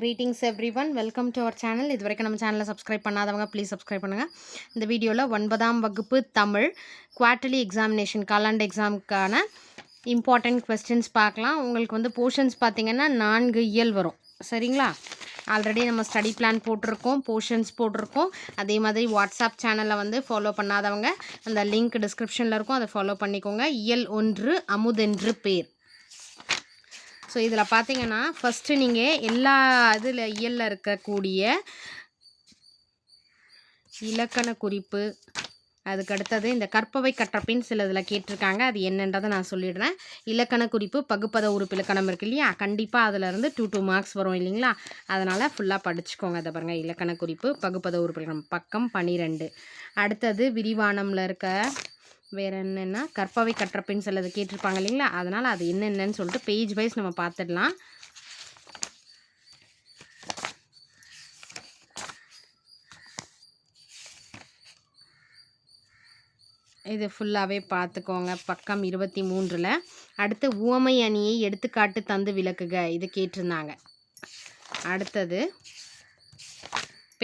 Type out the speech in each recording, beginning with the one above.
Greetings everyone welcome to our channel இது வரைக்கும் நம்ம சேனலை சப்ஸ்கிரைப் பண்ணாதவங்க ப்ளீஸ் சப்ஸ்கிரைப் பண்ணுங்கள் இந்த வீடியோவில் ஒன்பதாம் வகுப்பு தமிழ் குவார்ட்டர்லி எக்ஸாமினேஷன் காலாண்டு எக்ஸாமுக்கான இம்பார்ட்டண்ட் கொஸ்டின்ஸ் பார்க்கலாம். உங்களுக்கு வந்து போர்ஷன்ஸ் பார்த்திங்கன்னா நான்கு இயல் வரும். சரிங்களா? ஆல்ரெடி நம்ம ஸ்டடி பிளான் போட்டிருக்கோம் போர்ஷன்ஸ் போட்டிருக்கோம். அதே மாதிரி வாட்ஸ்அப் சேனலை வந்து ஃபாலோ பண்ணாதவங்க அந்த லிங்க் டிஸ்கிரிப்ஷனில் இருக்கும் அதை ஃபாலோ பண்ணிக்கோங்க. இயல் ஒன்று அமுதென்று பேர். ஸோ இதில் பார்த்தீங்கன்னா ஃபஸ்ட்டு நீங்கள் எல்லா இதில் இயலில் இருக்கக்கூடிய இலக்கண குறிப்பு அதுக்கு அடுத்தது இந்த கற்பவை கற்றப்பின் சில இதில் கேட்டிருக்காங்க. அது என்னன்றதை நான் சொல்லிடுறேன். இலக்கண குறிப்பு பகுப்பத உறுப்பு இலக்கணம் இருக்கு இல்லையா? கண்டிப்பாக அதிலிருந்து டூ டூ மார்க்ஸ் வரும் இல்லைங்களா? அதனால் ஃபுல்லாக படிச்சுக்கோங்க. அதை பாருங்கள் இலக்கண குறிப்பு பகுப்பத உறுப்பு இலக்கணம். பக்கம் பன்னிரெண்டு அடுத்தது விரிவானமில் இருக்க வேறு என்னென்னா கற்பவை கட்டுற பென்சில் அதை கேட்டிருப்பாங்க இல்லைங்களா? அதனால் அது என்னென்னு சொல்லிட்டு பேஜ் வைஸ் நம்ம பார்த்துடலாம் இது ஃபுல்லாகவே பார்த்துக்கோங்க பக்கம் இருபத்தி மூன்றில். அடுத்து உவமை அணியை எடுத்துக்காட்டு தந்து விளக்குக. இது கேட்டிருந்தாங்க. அடுத்தது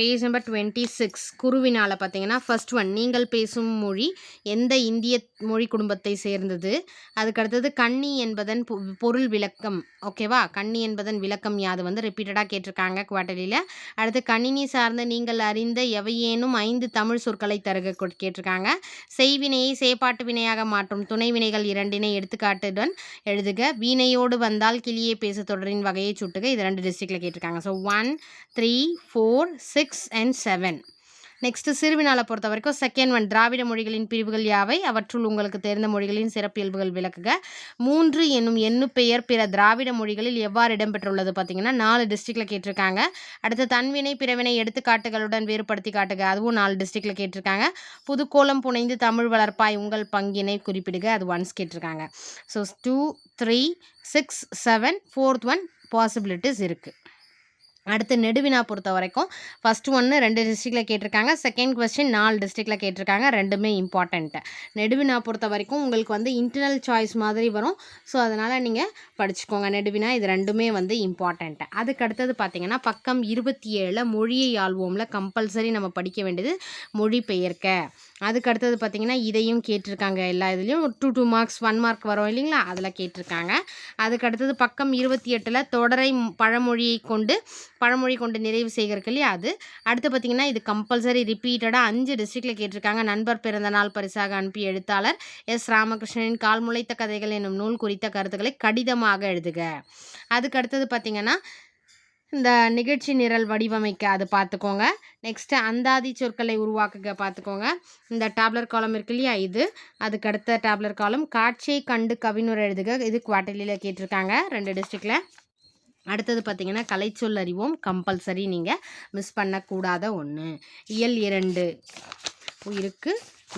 பேஜ் நம்பர் டுவெண்ட்டி சிக்ஸ் குருவினால் பார்த்தீங்கன்னா ஃபர்ஸ்ட் ஒன் நீங்கள் பேசும் மொழி எந்த இந்திய மொழி குடும்பத்தை சேர்ந்தது? அதுக்கடுத்தது கன்னி என்பதன் பொருள் விளக்கம். ஓகேவா கன்னி என்பதன் விளக்கம் யாது? வந்து ரிப்பீட்டடாக கேட்டிருக்காங்க குவார்டர்லியில் அடுத்து கணினி சார்ந்த நீங்கள் அறிந்த எவையேனும் ஐந்து தமிழ் சொற்களை தருக கேட்டிருக்காங்க. செய்வினையை சேப்பாட்டு வினையாக மாற்றும் துணை வினைகள் இரண்டினை எடுத்துக்காட்டுடன் எழுதுக. வீணையோடு வந்தால் கிளியே பேச தொடரின் வகையை சுட்டுக. இது ரெண்டு டிஸ்ட்ரிக்டில் கேட்டிருக்காங்க. So one three four six six and seven. Next சிறுவினாலை பொறுத்த வரைக்கும் செகண்ட் ஒன் திராவிட மொழிகளின் பிரிவுகள் யாவை? அவற்றுள் உங்களுக்கு தெரிந்த மொழிகளின் சிறப்பியல்புகள் விளக்குக. மூன்று என்னும் எண்ணு பெயர் பிற திராவிட மொழிகளில் எவ்வாறு இடம்பெற்றுள்ளது பார்த்தீங்கன்னா நாலு டிஸ்ட்ரிக்டில் கேட்டிருக்காங்க. அடுத்து தன்வினை பிறவினை எடுத்துக்காட்டுகளுடன் வேறுபடுத்தி காட்டுக. அதுவும் நாலு டிஸ்ட்ரிக்டில் கேட்டிருக்காங்க. புதுக்கோலம் புனைந்து தமிழ் வளர்ப்பாய் உங்கள் பங்கினை குறிப்பிடுக. அது ஒன்ஸ் கேட்டிருக்காங்க. So two three six seven fourth one possibilities இருக்குது அடுத்து நெடுவினா பொறுத்த வரைக்கும் ஃபஸ்ட் ஒன்று ரெண்டு டிஸ்ட்ரிக்டில் கேட்டிருக்காங்க. செகண்ட் கொஸ்டின் நாலு டிஸ்ட்ரிக்டில் கேட்டிருக்காங்க. ரெண்டுமே இம்பார்ட்டண்ட்டு நெடுவினா பொறுத்த வரைக்கும் உங்களுக்கு வந்து இன்டர்னல் சாய்ஸ் மாதிரி வரும். ஸோ அதனால் நீங்கள் படிச்சுக்கோங்க. நெடுவினா இது ரெண்டுமே வந்து இம்பார்ட்டண்ட்டு அதுக்கு அடுத்தது பார்த்தீங்கன்னா பக்கம் இருபத்தி ஏழில் மொழியை ஆள்வோம்ல. கம்பல்சரி நம்ம படிக்க வேண்டியது மொழிபெயர்க்க. அதுக்கு அடுத்தது பார்த்தீங்கன்னா இதையும் கேட்டிருக்காங்க எல்லா இதுலேயும். Two two marks one mark வரும் இல்லைங்களா? அதில் கேட்டிருக்காங்க. அதுக்கு அடுத்தது பக்கம் இருபத்தி எட்டில் தொடரை பழமொழியை கொண்டு பழமொழி கொண்டு நிறைவு செய்கிறதுக்கு இல்லையா அது? அடுத்து பார்த்தீங்கன்னா இது கம்பல்சரி ரிப்பீட்டடாக அஞ்சு டிஸ்ட்ரிக்டில் கேட்டிருக்காங்க. நண்பர் பிறந்த நாள் பரிசாக அனுப்பிய எழுத்தாளர் எஸ். ராமகிருஷ்ணனின் கால் முளைத்த கதைகள் என்னும் நூல் குறித்த கருத்துக்களை கடிதமாக எழுதுக. அதுக்கு அடுத்தது பார்த்தீங்கன்னா இந்த நிகழ்ச்சி நிரல் வடிவமைக்க அது பார்த்துக்கோங்க. நெக்ஸ்ட்டு அந்தாதி சொற்களை உருவாக்குக பார்த்துக்கோங்க. இந்த டேப்லர் காலம் இருக்கு இல்லையா? இது. அதுக்கு அடுத்த டேப்லர் காலம் காட்சியை கண்டு கவிஞர் எழுதுக. இது குவார்டர்லியில் கேட்டிருக்காங்க ரெண்டு டிஸ்ட்ரிக்டில் அடுத்தது பார்த்திங்கன்னா கலைச்சொல் அறிவோம். கம்பல்சரி நீங்கள் மிஸ் பண்ணக்கூடாத ஒன்று இயல் இரண்டு. உயிருக்கு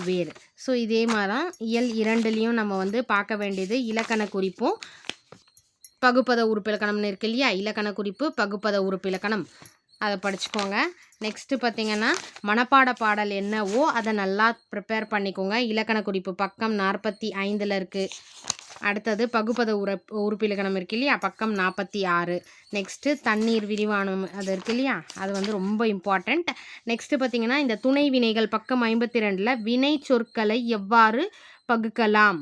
வேறு. ஸோ இதே மாதிரி தான் இயல் இரண்டுலேயும் நம்ம வந்து பார்க்க வேண்டியது இலக்கண குறிப்பும் பகுப்பத உறுப்பு இலக்கணம்னு இருக்கு இல்லையா? இலக்கண குறிப்பு பகுப்பத உறுப்பு இலக்கணம் அதை படிச்சுக்கோங்க. நெக்ஸ்ட்டு பார்த்தீங்கன்னா மனப்பாட பாடல் என்னவோ அதை நல்லா ப்ரிப்பேர் பண்ணிக்கோங்க. இலக்கண குறிப்பு பக்கம் நாற்பத்தி ஐந்தில் இருக்குது அடுத்தது பகுப்பத உறுப்பு உறுப்பு இலக்கணம் இருக்கு இல்லையா? பக்கம் நாற்பத்தி ஆறு. நெக்ஸ்ட்டு தண்ணீர் விரிவானம் அது இருக்கு இல்லையா? அது வந்து ரொம்ப இம்பார்ட்டண்ட் நெக்ஸ்ட்டு பார்த்தீங்கன்னா இந்த துணை வினைகள் பக்கம் ஐம்பத்தி ரெண்டில் வினை சொற்களை எவ்வாறு பகுக்கலாம்?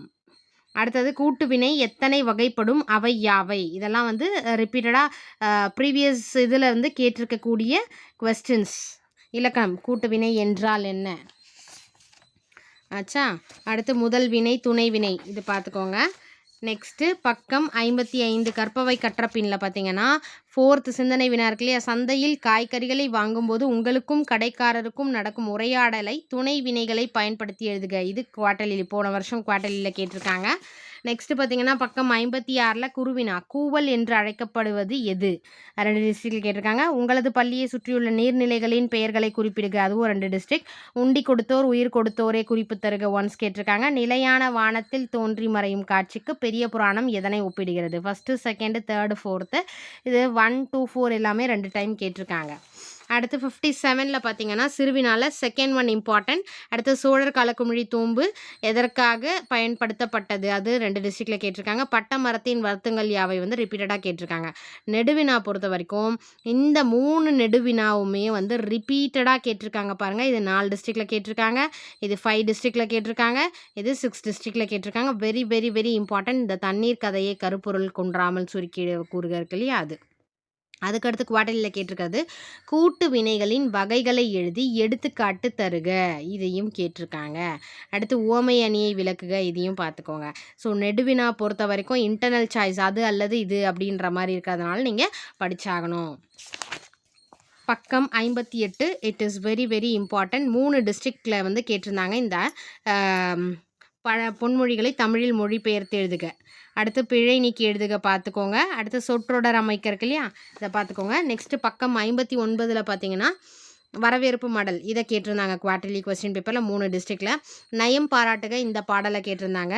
அடுத்தது கூட்டுவினை எத்தனை வகைப்படும் அவை யாவை? இதெல்லாம் வந்து ரிப்பீட்டடாக ப்ரீவியஸ் இதில் வந்து கேட்டிருக்கக்கூடிய கொஸ்டின்ஸ் இலக்கணம் கூட்டுவினை என்றால் என்ன? ஆச்சா அடுத்து முதல் வினை துணை வினை. இது பார்த்துக்கோங்க. நெக்ஸ்ட்டு பக்கம் ஐம்பத்தி ஐந்து கற்பவை கற்ற பின்னில் பார்த்தீங்கன்னா ஃபோர்த் சிந்தனை வினா இருக்கு இல்லையா சந்தையில் காய்கறிகளை வாங்கும்போது உங்களுக்கும் கடைக்காரருக்கும் நடக்கும் உரையாடலை துணை வினைகளை பயன்படுத்தி எழுதுக. இது குவாட்டலில் போன வருஷம் குவாட்டலியில் கேட்டிருக்காங்க. நெக்ஸ்ட் பார்த்தீங்கன்னா பக்கம் ஐம்பத்தி ஆறில் குருவினா கூவல் என்று அழைக்கப்படுவது எது? ரெண்டு டிஸ்ட்ரிக்டில் கேட்டிருக்காங்க. உங்களது பள்ளியை சுற்றியுள்ள நீர்நிலைகளின் பெயர்களை குறிப்பிடுக. அதுவும் ரெண்டு டிஸ்ட்ரிக்ட் உண்டி கொடுத்தோர் உயிர் கொடுத்தோரே குறிப்பு தருக. ஒன்ஸ் கேட்டிருக்காங்க. நிலையான வானத்தில் தோன்றி மறையும் காட்சிக்கு பெரிய புராணம் எதனை ஒப்பிடுகிறது? ஃபஸ்ட்டு செகண்டு தேர்டு ஃபோர்த்து இது ஒன் டூ ஃபோர் எல்லாமே ரெண்டு டைம் கேட்டிருக்காங்க. அடுத்து ஃபிஃப்டி செவனில் பார்த்தீங்கன்னா சிறுவினால் செகண்ட் ஒன் இம்பார்ட்டன்ட் அடுத்து சோழர் காலக்குமிழி தூம்பு எதற்காக பயன்படுத்தப்பட்டது? அது ரெண்டு டிஸ்ட்ரிக்டில் கேட்டிருக்காங்க. பட்ட மரத்தின் வருத்தங்கள் யாவை வந்து ரிப்பீட்டடாக கேட்டிருக்காங்க. நெடுவினா பொறுத்த வரைக்கும் இந்த மூணு நெடுவினாவுமே வந்து ரிப்பீட்டடாக கேட்டிருக்காங்க பாருங்கள் இது நாலு டிஸ்ட்ரிக்டில் கேட்டிருக்காங்க. இது ஃபைவ் டிஸ்ட்ரிக்டில் கேட்டிருக்காங்க. இது சிக்ஸ் டிஸ்ட்ரிக்டில் கேட்டிருக்காங்க. வெரி வெரி வெரி இம்பார்ட்டன்ட் இந்த தண்ணீர் கதையை கருப்பொருள் கொன்றாமல் சுருக்கி கூறுக இருக்கு இல்லையா அது. அதுக்கடுத்து குவார்டலில் கேட்டிருக்கிறது கூட்டு வினைகளின் வகைகளை எழுதி எடுத்துக்காட்டு தருக. இதையும் கேட்டிருக்காங்க. அடுத்து ஓமை அணியை விளக்குக. இதையும் பார்த்துக்கோங்க. ஸோ நெடுவினா பொறுத்த வரைக்கும் இன்டர்னல் சாய்ஸ் அது அல்லது இது அப்படின்ற மாதிரி இருக்கிறதுனால நீங்கள் படித்தாகணும் பக்கம் ஐம்பத்தி எட்டு it is very very important மூணு டிஸ்ட்ரிக்டில் வந்து கேட்டிருந்தாங்க இந்த பழ பொன்மொழிகளை தமிழில் மொழிபெயர்த்து எழுதுக. அடுத்து பிழை நீக்கி எழுதுக பார்த்துக்கோங்க. அடுத்து சொற்றொடர் அமைக்க இருக்கு இல்லையா? இதை பார்த்துக்கோங்க. நெக்ஸ்ட்டு பக்கம் ஐம்பத்தி ஒன்பதில் பார்த்தீங்கன்னா வரவேற்பு மாடல். இதை கேட்டிருந்தாங்க குவார்டர்லி கொஸ்டின் பேப்பரில் மூணு டிஸ்ட்ரிக்டில் நயம் பாராட்டுக இந்த பாடலை கேட்டிருந்தாங்க.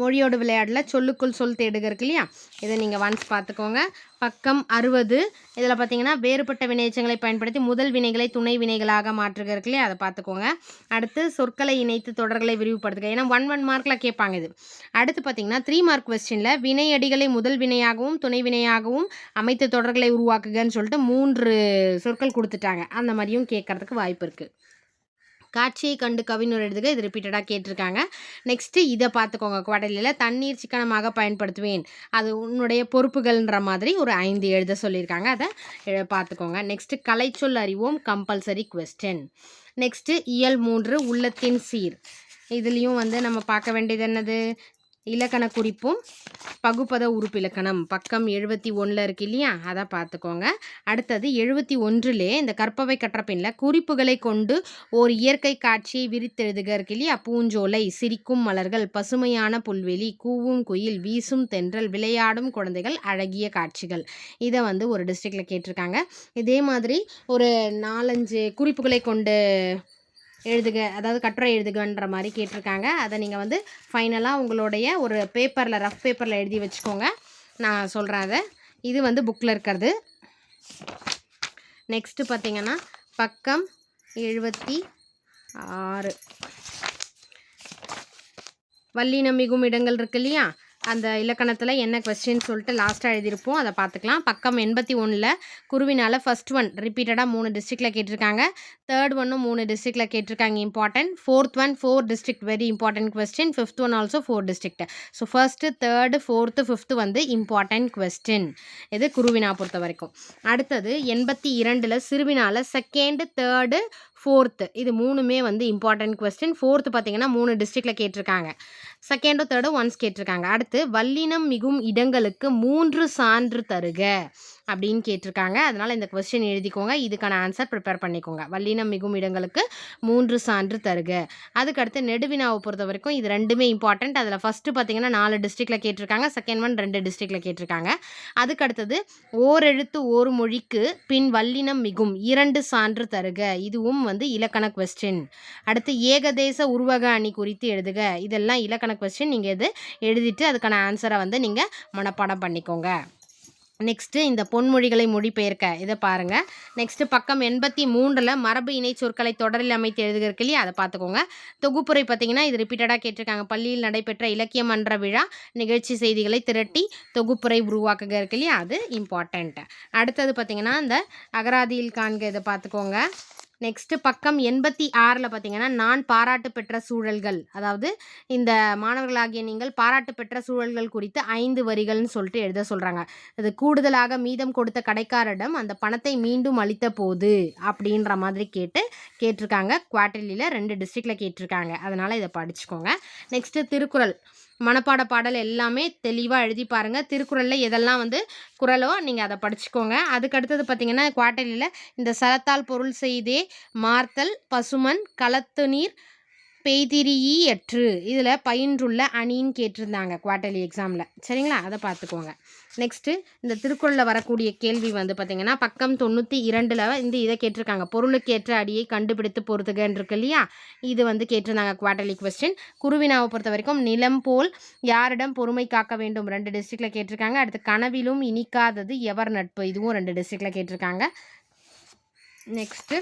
மொழியோடு விளையாடல சொல்லுக்குள் சொல் தேடுக இருக்கு இல்லையா? இதை நீங்கள் ஒன்ஸ் பார்த்துக்கோங்க. பக்கம் அறுபது. இதில் பார்த்தீங்கன்னா வேறுபட்ட வினைச்சங்களை பயன்படுத்தி முதல் வினைகளை துணை வினைகளாக மாற்றுக இருக்கு இல்லையா? அதை பார்த்துக்கோங்க. அடுத்து சொற்களை இணைத்து தொடர்களை விரிவுபடுத்துக. ஏன்னா ஒன் ஒன் மார்க்கில் கேட்பாங்க இது. அடுத்து பார்த்தீங்கன்னா த்ரீ மார்க் கொஸ்டினில் வினையடிகளை முதல் வினையாகவும் துணை வினையாகவும் அமைத்து தொடர்களை உருவாக்குகன்னு சொல்லிட்டு மூன்று சொற்கள் கொடுத்துட்டாங்க. அந்த மாதிரியும் கேட்கறதுக்கு வாய்ப்பு இருக்குது காட்சியை கண்டு கவிஞர் எழுதுக இது ரிப்பீட்டடாக கேட்டிருக்காங்க. நெக்ஸ்ட்டு இதை பார்த்துக்கோங்க. குவாடலியில் தண்ணீர் சிக்கனமாக பயன்படுத்துவேன். அது உன்னுடைய பொறுப்புகள்ன்ற மாதிரி ஒரு ஐந்து எழுத சொல்லியிருக்காங்க. அதை பார்த்துக்கோங்க. நெக்ஸ்ட்டு கலைச்சொல் அறிவோம். கம்பல்சரி கொஸ்டின் நெக்ஸ்ட்டு இயல் மூன்று உள்ளத்தின் சீர். இதுலேயும் வந்து நம்ம பார்க்க வேண்டியது என்னது? இலக்கண குறிப்பும் பகுப்பத உறுப்பிலக்கணம் பக்கம் எழுபத்தி ஒன்றில் இருக்கு இல்லையா? அதை பார்த்துக்கோங்க அடுத்தது எழுபத்தி ஒன்றிலே இந்த கற்பவை கற்றப்பின்ல குறிப்புகளை கொண்டு ஓர் இயற்கை காட்சியை விரித்தெழுதுக இருக்கு இல்லையா? பூஞ்சோலை சிரிக்கும் மலர்கள் பசுமையான புல்வெளி கூவும் குயில் வீசும் தென்றல் விளையாடும் குழந்தைகள் அழகிய காட்சிகள். இதை வந்து ஒரு டிஸ்ட்ரிக்டில் கேட்டிருக்காங்க. இதே மாதிரி ஒரு நாலஞ்சு குறிப்புகளை கொண்டு எழுதுக அதாவது கட்டுரை எழுதுகன்ற மாதிரி கேட்டிருக்காங்க. அதை நீங்கள் வந்து ஃபைனலாக உங்களுடைய ஒரு பேப்பரில் ரஃப் பேப்பரில் எழுதி வச்சுக்கோங்க. நான் சொல்கிறேன் அதை. இது வந்து புக்கில் இருக்கிறது. நெக்ஸ்ட்டு பார்த்தீங்கன்னா பக்கம் எழுபத்தி ஆறு. வல்லினம் மிகும் இடங்கள் இருக்கு இல்லையா? அந்த இலக்கணத்தில் என்ன கொஸ்டின் சொல்லிட்டு லாஸ்ட்டாக எழுதியிருப்போம். அதை பார்த்துக்கலாம். பக்கம் எண்பத்தி ஒன்றில் குருவினால் ஃபர்ஸ்ட் ஒன் ரிப்பீட்டடாக மூணு டிஸ்ட்ரிக்டில் கேட்டிருக்காங்க. தேர்ட் ஒன்னும் மூணு டிஸ்ட்ரிக்டில் கேட்டிருக்காங்க. Important fourth one four district very important question fifth one also four district so first third fourth fifth வந்து இம்பார்ட்டன்ட் கொஸ்டின் இது குருவினா பொறுத்த வரைக்கும். அடுத்தது எண்பத்தி இரண்டில் சிறுவினால செகண்டு தேர்டு ஃபோர்த்து இது மூணுமே வந்து இம்பார்ட்டன்ட் கொஸ்டின் ஃபோர்த்து பார்த்தீங்கன்னா மூணு டிஸ்ட்ரிக்டில் கேட்டிருக்காங்க. செகண்டும் தேர்டும் ஒன்ஸ் கேட்டிருக்காங்க. அடுத்து வல்லினம் மிகும் இடங்களுக்கு மூன்று சான்று தருக. அப்படின்னு கேட்டிருக்காங்க. அதனால் இந்த கொஸ்டின் எழுதிக்கோங்க. இதுக்கான ஆன்சர் ப்ரிப்பேர் பண்ணிக்கோங்க. வல்லினம் மிகும் இடங்களுக்கு மூன்று சான்று தருக. அதுக்கடுத்து நெடுவினாவை பொறுத்த வரைக்கும் இது ரெண்டுமே இம்பார்ட்டன்ட் அதில் ஃபஸ்ட்டு பார்த்தீங்கன்னா நாலு டிஸ்ட்ரிக்டில் கேட்டிருக்காங்க. செகண்ட் ஒன் ரெண்டு டிஸ்ட்ரிக்டில் கேட்டிருக்காங்க. அதுக்கடுத்தது ஓரெழுத்து ஓர் மொழிக்கு பின் வல்லினம் மிகும் இரண்டு சான்று தருக. இதுவும் வந்து இலக்கண கொஸ்டின் அடுத்து ஏகதேச உருவக அணி குறித்து எழுதுக. இதெல்லாம் இலக்கண கொஸ்டின் நீங்கள் இது எழுதிட்டு அதுக்கான ஆன்சரை வந்து நீங்கள் மனப்பாடம் பண்ணிக்கோங்க. நெக்ஸ்ட்டு இந்த பொன்மொழிகளை மொழிபெயர்க்க இதை பாருங்கள் நெக்ஸ்ட்டு பக்கம் எண்பத்தி மூன்றில் மரபு இணை சொற்களை தொடரில் அமைத்து எழுதுகிறக்கு இல்லையா? அதை பார்த்துக்கோங்க. தொகுப்புரை பார்த்தீங்கன்னா இது ரிப்பீட்டடாக கேட்டிருக்காங்க. பள்ளியில் நடைபெற்ற இலக்கிய மன்ற விழா நிகழ்ச்சி செய்திகளை திரட்டி தொகுப்புரை உருவாக்குக இருக்கு இல்லையா? அது இம்பார்ட்டண்ட்டு அடுத்தது பார்த்திங்கன்னா இந்த அகராதியில் காண்க இதை பார்த்துக்கோங்க. நெக்ஸ்ட்டு பக்கம் எண்பத்தி ஆறில் பார்த்தீங்கன்னா நான் பாராட்டு பெற்ற சூழல்கள். அதாவது இந்த மாணவர்களாகிய நீங்கள் பாராட்டு பெற்ற சூழல்கள் குறித்து ஐந்து வரிகள்னு சொல்லிட்டு எழுத சொல்கிறாங்க அது கூடுதலாக மீதம் கொடுத்த கடைக்காரரிடம் அந்த பணத்தை மீண்டும் அளித்த போது அப்படின்ற மாதிரி கேட்டு கேட்டிருக்காங்க. குவார்டர்லியில் ரெண்டு டிஸ்ட்ரிக்டில் கேட்டிருக்காங்க. அதனால் இதை படிச்சுக்கோங்க. நெக்ஸ்ட்டு திருக்குறள். மனப்பாட பாடல் எல்லாமே தெளிவாக எழுதி பாருங்கள் திருக்குறளில் எதெல்லாம் வந்து குறளோ நீங்கள் அதை படிச்சுக்கோங்க. அதுக்கடுத்தது பார்த்தீங்கன்னா குவாட்டலியில் இந்த சலத்தால் பொருள் செய்தே மார்த்தல் பசுமன் களத்து நீர் பெய்திரியற்று இதில் பயின்றுள்ள அணின்னு கேட்டிருந்தாங்க குவார்டர்லி எக்ஸாமில் சரிங்களா? அதை பார்த்துக்கோங்க. நெக்ஸ்ட்டு இந்த திருக்குறளில் வரக்கூடிய கேள்வி வந்து பார்த்திங்கன்னா பக்கம் தொண்ணூற்றி இரண்டில் இந்த இதை கேட்டிருக்காங்க. பொருளுக்கேற்ற அடியை கண்டுபிடித்து பொறுத்துகன்னு இருக்கு இல்லையா? இது வந்து கேட்டிருந்தாங்க குவார்டர்லி கொஸ்டின் குருவினாவை பொறுத்த வரைக்கும் நிலம் போல் யாரிடம் பொறுமை காக்க வேண்டும்? ரெண்டு டிஸ்ட்ரிக்டில் கேட்டிருக்காங்க. அடுத்து கனவிலும் இனிக்காதது எவர் நட்பு? இதுவும் ரெண்டு டிஸ்ட்ரிக்டில் கேட்டிருக்காங்க. நெக்ஸ்ட்டு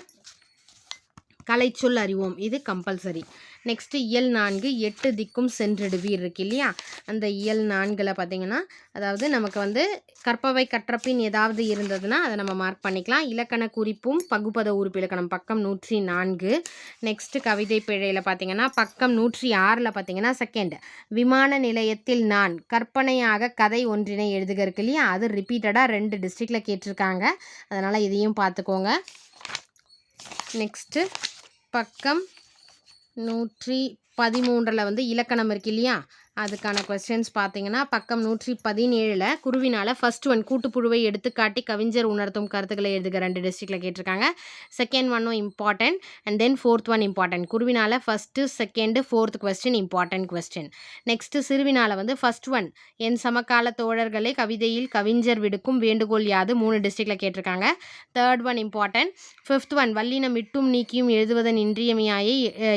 கலைச்சொல் அறிவோம். இது கம்பல்சரி. நெக்ஸ்ட்டு இயல் நான்கு எட்டு திக்கும் சென்றிடுவீர் இருக்கு இல்லையா? அந்த இயல் நான்கில் பார்த்தீங்கன்னா அதாவது நமக்கு வந்து கற்பவை கற்றப்பின் ஏதாவது இருந்ததுன்னா அதை நம்ம மார்க் பண்ணிக்கலாம். இலக்கண குறிப்பும் பகுப்பத உறுப்பு இலக்கணம் பக்கம் நூற்றி நான்கு. நெக்ஸ்ட்டு கவிதை பிழையில் பார்த்தீங்கன்னா பக்கம் நூற்றி ஆறில் பார்த்தீங்கன்னா செகண்ட் விமான நிலையத்தில் நான் கற்பனையாக கதை ஒன்றினை எழுதுக இருக்கு இல்லையா? அது ரிப்பீட்டடாக ரெண்டு டிஸ்ட்ரிக்டில் கேட்டிருக்காங்க. அதனால் இதையும் பார்த்துக்கோங்க நெக்ஸ்ட்டு பக்கம் நூற்றி பதிமூன்றில் வந்து இலக்கணம் இருக்கு இல்லையா? அதுக்கான கொஸ்டின்ஸ் பார்த்தீங்கன்னா பக்கம் நூற்றி பதினேழில் குருவினால் ஃபர்ஸ்ட் ஒன் கூட்டுப்புழுவை எடுத்துக்காட்டி கவிஞர் உணர்த்தும் கருத்துக்களை எழுதுக ரெண்டு டிஸ்ட்ரிக்டில் கேட்டிருக்காங்க. செகண்ட் ஒன்னும் important and then fourth one important குருவினால் first second fourth question important question next சிறுவினால் வந்து ஃபர்ஸ்ட் ஒன் என் சமகால தோழர்களை கவிதையில் கவிஞர் விடுக்கும் வேண்டுகோள் யாது? மூணு டிஸ்ட்ரிக்டில் கேட்டிருக்காங்க. Third one important fifth one வல்லினம் இட்டும் நீக்கியும் எழுதுவதன் இன்றியமையாயை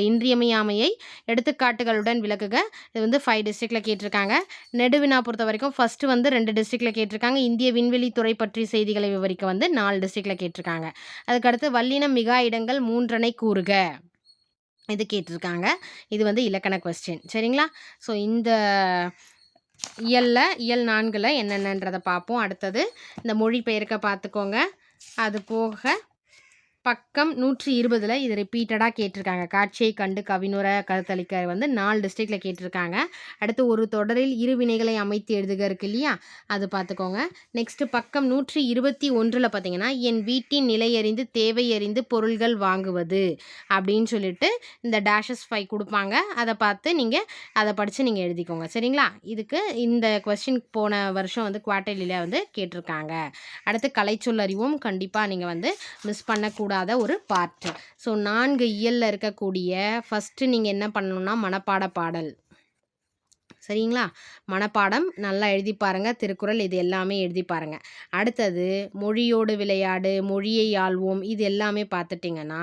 இன்றியமையாமையை எடுத்துக்காட்டுகளுடன் விளக்குக. இது வந்து ஃபைவ் டிஸ்ட்ரிக்டில் கேட்டிருக்காங்க. நெடுவினா பொறுத்த வரைக்கும் ஃபஸ்ட்டு வந்து ரெண்டு டிஸ்ட்ரிக்டில் கேட்டிருக்காங்க. இந்திய விண்வெளி துறை பற்றி செய்திகளை விவரிக்க வந்து நாலு டிஸ்ட்ரிக்டில் கேட்டிருக்காங்க. அதுக்கடுத்து வல்லினம் மிகா இடங்கள் மூன்றனை கூறுக. இது கேட்டிருக்காங்க. இது வந்து இலக்கண கொஸ்டின் சரிங்களா? ஸோ இந்த இயலில் இயல் நான்கில் என்னென்னன்றதை பார்ப்போம். அடுத்தது இந்த மொழி பெயர்க்க பார்த்துக்கோங்க. அது போக பக்கம் நூற்றி இருபதில் இது ரிப்பீட்டடாக கேட்டிருக்காங்க. காட்சியை கண்டு கவினுர கருத்தளிக்க வந்து நாலு டிஸ்ட்ரிக்டில் கேட்டிருக்காங்க. அடுத்து ஒரு தொடரில் இரு வினைகளை அமைத்து எழுதுக இருக்கு இல்லையா? அது பார்த்துக்கோங்க. நெக்ஸ்ட்டு பக்கம் நூற்றி இருபத்தி ஒன்றில் பார்த்தீங்கன்னா என் வீட்டின் நிலை அறிந்து தேவை அறிந்து பொருள்கள் வாங்குவது அப்படின்னு சொல்லிட்டு இந்த டேஷஸ் ஃபைவ் கொடுப்பாங்க. அதை பார்த்து நீங்கள் அதை படித்து நீங்கள் எழுதிக்கோங்க. சரிங்களா? இதுக்கு இந்த கொஸ்டின் போன வருஷம் வந்து குவார்டர்லியில் வந்து கேட்டிருக்காங்க. அடுத்து கலைச்சொல் அறிவும் கண்டிப்பாக நீங்கள் வந்து மிஸ் பண்ணக்கூடாது கூடாத ஒரு பார்ட்டு ஸோ நான்கு இயலில் இருக்கக்கூடிய ஃபஸ்ட்டு நீங்கள் என்ன பண்ணணும்னா மனப்பாட பாடல். சரிங்களா? மனப்பாடம் நல்லா எழுதி பாருங்கள் திருக்குறள் இது எல்லாமே எழுதி பாருங்கள் அடுத்தது மொழியோடு விளையாடு மொழியை ஆள்வோம் இது எல்லாமே பார்த்துட்டிங்கன்னா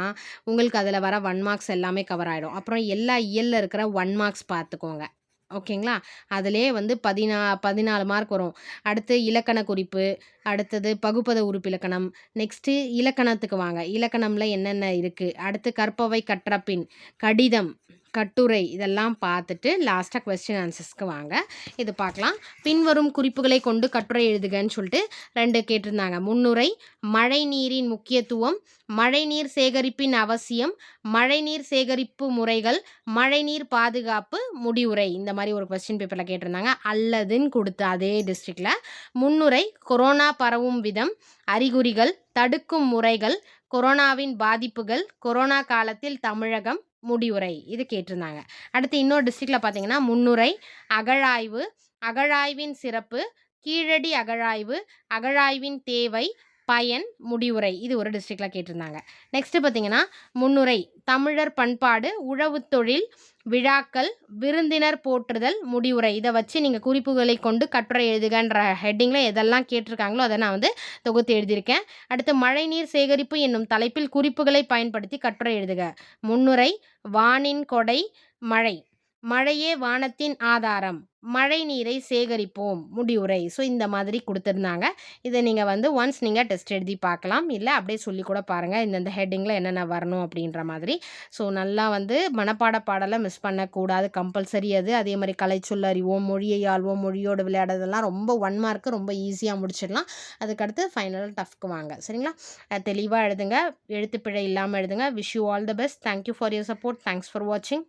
உங்களுக்கு அதில் வர ஒன் மார்க்ஸ் எல்லாமே கவர் ஆகிடும் அப்புறம் எல்லா இயலில் இருக்கிற ஒன் மார்க்ஸ் பார்த்துக்கோங்க. ஓகேங்களா? அதிலே வந்து பதினா பதினாலு மார்க் வரும். அடுத்து இலக்கண குறிப்பு அடுத்தது பகுப்பத உறுப்பு இலக்கணம். நெக்ஸ்ட்டு இலக்கணத்துக்கு வாங்க. இலக்கணமில் என்னென்ன இருக்குது அடுத்து கற்பவை கற்றப்பின் கடிதம். கட்டுரை இதெல்லாம் பார்த்துட்டு லாஸ்ட்டாக கொஸ்டின் ஆன்சர்ஸ்க்கு வாங்க. இது பார்க்கலாம். பின்வரும் குறிப்புகளை கொண்டு கட்டுரை எழுதுகன்னு சொல்லிட்டு ரெண்டு கேட்டிருந்தாங்க. முன்னுரை மழை நீரின் முக்கியத்துவம் மழைநீர் சேகரிப்பின் அவசியம் மழைநீர் சேகரிப்பு முறைகள் மழைநீர் பாதுகாப்பு முடிவுரை. இந்த மாதிரி ஒரு கொஸ்டின் பேப்பரில் கேட்டிருந்தாங்க. அல்லதுன்னு கொடுத்த அதே டிஸ்ட்ரிக்டில் முன்னுரை கொரோனா பரவும் விதம் அறிகுறிகள் தடுக்கும் முறைகள் கொரோனாவின் பாதிப்புகள் கொரோனா காலத்தில் தமிழகம் முடிவுரை இது கேட்டிருந்தாங்க. அடுத்து இன்னொரு டிஸ்ட்ரிக்டில் பார்த்தீங்கன்னா முன்னுரை அகழாய்வு அகழாய்வின் சிறப்பு கீழடி அகழாய்வு அகழாய்வின் தேவை பயன் முடிவுரை இது ஒரு டிஸ்ட்ரிக்டில் கேட்டிருந்தாங்க. நெக்ஸ்ட்டு பார்த்தீங்கன்னா முன்னுரை தமிழர் பண்பாடு உழவு தொழில் விழாக்கள் விருந்தினர் போற்றுதல் முடிவுரை. இதை வச்சு நீங்கள் குறிப்புகளை கொண்டு கட்டுரை எழுதுகன்ற ஹெட்டிங்கில் எதெல்லாம் கேட்டிருக்காங்களோ அதை நான் வந்து தொகுத்து எழுதியிருக்கேன். அடுத்து மழைநீர் சேகரிப்பு என்னும் தலைப்பில் குறிப்புகளை பயன்படுத்தி கட்டுரை எழுதுக. முன்னுரை வானின் கொடை மழை. மழையே வானத்தின் ஆதாரம். மழை நீரை சேகரிப்போம். முடிவுரை. ஸோ இந்த மாதிரி கொடுத்துருந்தாங்க. இதை நீங்கள் வந்து ஒன்ஸ் நீங்கள் டெஸ்ட் எழுதி பார்க்கலாம் இல்லை அப்படியே சொல்லி கூட பாருங்கள் இந்தந்த ஹெட்டிங்கில் என்னென்ன வரணும் அப்படின்ற மாதிரி. ஸோ நல்லா வந்து மனப்பாட பாடலை மிஸ் பண்ணக்கூடாது. கம்பல்சரி அது. அதே மாதிரி கலைச்சொல் அறிவோம் மொழியை ஆள்வோம் மொழியோடு விளையாடுறதெல்லாம் ரொம்ப ஒன் மார்க்கு ரொம்ப ஈஸியாக முடிச்சிடலாம். அதுக்கடுத்து ஃபைனல் டஃப்க்கு வாங்க. சரிங்களா? தெளிவாக எழுதுங்க. எழுத்துப்பிழை இல்லாமல் எழுதுங்க. Wish you all the best thank you for your support thanks for வாட்சிங்